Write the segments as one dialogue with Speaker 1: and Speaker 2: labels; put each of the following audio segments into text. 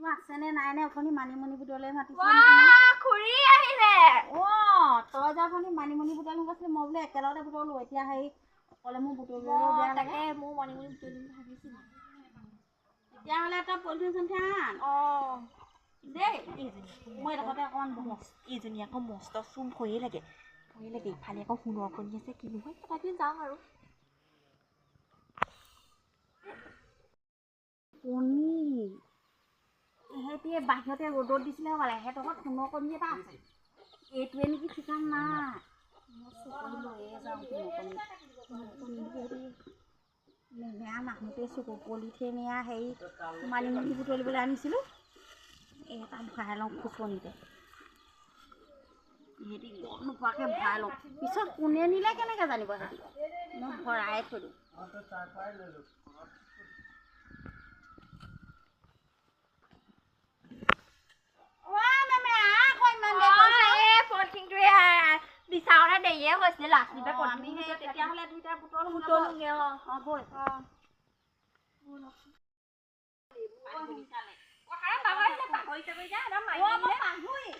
Speaker 1: এইটো আছেনে নাই নে অথনি মানিমুনি বুটলে মাতিছে
Speaker 2: খুৰী আহিলে।
Speaker 1: অ তই যে অথনি মানিমুনি বুটলিম কৈছিলি মই বোলে একেলগতে বুটলো এতিয়া হেৰি অকলে মোৰ বেয়া লাগে।
Speaker 2: তাকে মোৰ মানিমুনি বুটলিম বুলি ভাবিছিলো
Speaker 1: তেতিয়াহ'লে তই পলিথিন চলিথিন আন।
Speaker 2: অঁ
Speaker 1: দেই
Speaker 2: এইজনী
Speaker 1: মই এডোখৰতে অকণমান বহো।
Speaker 2: এইজনী আকৌ মস্ত চুম ভয়ে লাগে। ভয়ে লাগে ইফালে আকৌ সোণৰ কণী আছে কিনো হয় তথাপিও যাওঁ আৰু
Speaker 1: কণী এহেঁতি বাহিৰতে ৰ'দত দিছিলে হ'বলা এহেঁতৰ সোণৰ কণী এটা আছে। এইটোৱে নেকি ঠিকান নাই মই চকৰি লৈয়ে যাওঁ সোণৰ কণী। সোণৰ কণী বহুত মেমেয়া নাহোঁতে চকু পলিথিন এয়া হেৰি মানিমুনি বুটলিবলৈ আনিছিলোঁ। এটা ভৰাই লওঁ খুচনিতে সিহঁতি গম নোপোৱাকৈ ভৰাই লওঁ। পিছত কোনে নিলে কেনেকৈ জানিব সিহঁতি মই ভৰাই থৈ দিওঁ অ' মেমেয়া আকৌ ইমান দেৰি কৰিছে।
Speaker 2: এই পলিথিনটোৱে দেৰিয়ে হৈছিলে লাষ্টতে
Speaker 1: অ, আমি সেই তেতিয়াহ'লে দুইটা বুটল
Speaker 2: বুটলোগে অঁ।
Speaker 1: অ বৈ পাহৰি।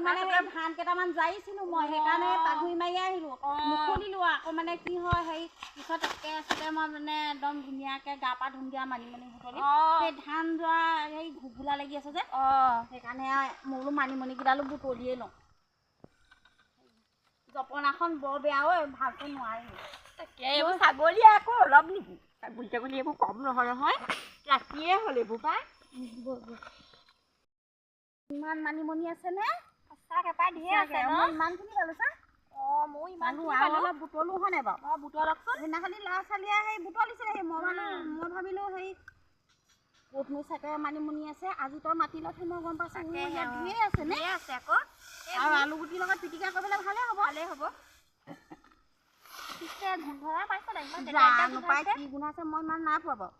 Speaker 1: মানে সেই ধান কেইটামান জাৰিছিলো মই সেইকাৰণে পাহৰি মাৰি আহিলো। নুখুলিলো আকৌ মানে কি হয় হেৰি পিছত একে আছিলে মই মানে একদম ধুনীয়াকে গা পা ধুম দিয়া মানি বুটলি সেই ধান যোৱা সেই ঘুগুলা লাগি আছে যে। সেইকাৰণে মই বোলো মানিমুনি কেইডালো বুটলিয়ে লওঁ। জপনাখন বৰ বেয়া ঐ ভালকৈ নোৱাৰি
Speaker 2: তাকে এইবোৰ ছাগলী আকৌ অলপ নেকি ছাগলী ছাগলী এইবোৰ কম নহয় নহয়। ৰাতিয়ে হ'ল এইবোৰ পাই।
Speaker 1: ইমান মানিমুনি আছে নে?
Speaker 2: সঁচাকে পাই ধেৰ আছে ন?
Speaker 1: ইমানখিনি পালো চা।
Speaker 2: অঁ ময়ো ইমান
Speaker 1: মানুহ আৰু অলপ বুটলো হয় নাই বাৰু।
Speaker 2: অঁ বুটলকচোন
Speaker 1: সেইদিনাখনি ল'ৰা ছোৱালীয়ে সেই বুটলিছিলে সেই মই মানে মই ভাবিলোঁ সেই ক'তনো চাগে মানিমুনি আছে। আজি তই মাতিলতহে মই গম পাইছোঁ ইয়াত। ধেৰ আছে নে?
Speaker 2: আছে আকৌ।
Speaker 1: আৰু আলু লগত পিটিকা কৰিবলৈ ভালে হ'ব।
Speaker 2: ভালেই হ'ব। পিছে এটা পাইছ নাই? ইমান লেতেৰা
Speaker 1: জানো পাই
Speaker 2: গোন্ধাইছে।
Speaker 1: কি গুণ আছে মই ইমান নাই পোৱা বাৰু।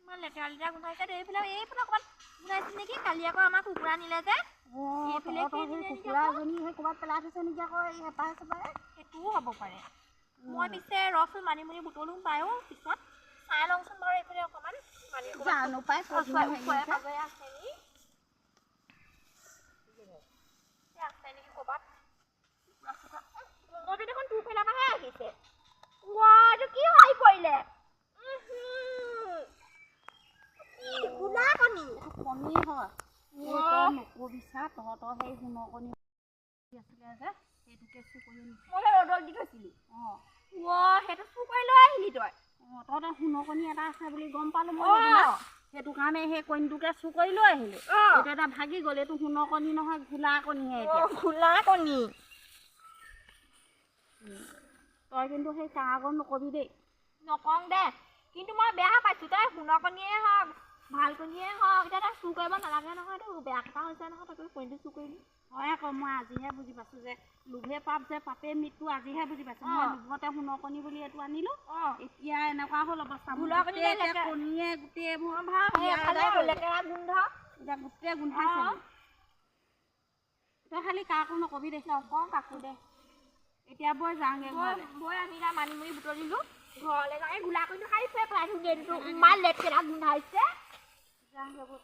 Speaker 2: ইমান লেতেৰা লেতেৰা গোন্ধাইছে দেই এইফালে এইফালে অকণমান গোন্ধাইছিল নেকি? কালি আকৌ আমাৰ কুকুৰা নিলে যে। এইফালে
Speaker 1: তহঁতৰ
Speaker 2: কি দিলে নেকি
Speaker 1: কুকুৰা এজনী সেই ক'ৰবাত পেলাই থৈছে নেকি আকৌ এই হেঁপাহে চেপাহে
Speaker 2: সেইটোও হ'ব পাৰে। মই পিছে ৰচোন মানিমুনি বুটলো পায়ো পিছত। চাই লওঁচোন বাৰু এইফালে অকণমান
Speaker 1: জানো পাই
Speaker 2: দেখোন তোৰ ফালৰ পৰাহে আহিছে এইটো কি হৈ পৰিলে গোলা কণী
Speaker 1: কণী হয় এই
Speaker 2: ৱা।
Speaker 1: তই তহঁতৰ সেই সোণৰ কণী আছিলে যে সেইটোকে চুৰ কৰি নিছে
Speaker 2: মই সেই ৰ'দত দি থৈছিলো
Speaker 1: অঁ
Speaker 2: ৱা সেইটো চুৰ কৰি লৈ আহিলি তই
Speaker 1: অঁ তহঁতৰ সোণৰ কণী এটা আছে বুলি গম পালোঁ মই। সেইটো কাৰণে সেই কণীটোকে চুৰ কৰি লৈ আহিলোঁ। এইটো এটা ভাগি গ'ল এইটো সোণৰ কণী নহয় ঘোলা কণীহে এতিয়া।
Speaker 2: গোলা কণী।
Speaker 1: তই কিন্তু সেই তাৰ আগত নকবি দেই।
Speaker 2: নকওঁ দে কিন্তু মই বেয়া পাইছোঁ তই সোণৰ কণীয়ে ভাল কণীয়ে হওক এতিয়া তই চুৰ কৰিব নালাগে নহয় এইটো বেয়া কথা হৈছে নহয় তই কণীটো চুৰ কৰিলি
Speaker 1: হয় আকৌ মই আজিহে বুজি পাইছোঁ যে লোভে পাপ যে পাপে মৃত্যু আজিহে বুজি পাইছোঁ। মই। লোভতে সোণৰ কণী বুলি এইটো আনিলোঁ এতিয়া এনেকুৱা হ'ল অৱস্থা। কণীয়ে গোটেই কৰিলে।
Speaker 2: লেতেৰা গোন্ধ।
Speaker 1: এতিয়া গোটেই গোন্ধাইছে। তই খালি কাকো নকবি দে
Speaker 2: নকওঁ কাকো দে
Speaker 1: এতিয়া বৈ যাওঁগে
Speaker 2: বৈ আমি এতিয়া মানিমুনি বুটলিলোঁ। ঘৰলৈ যাওঁ এই গোলা কণীটো খাই পেলাই ইমান লেতেৰা গোন্ধাইছে।
Speaker 1: যাওঁগে বৈ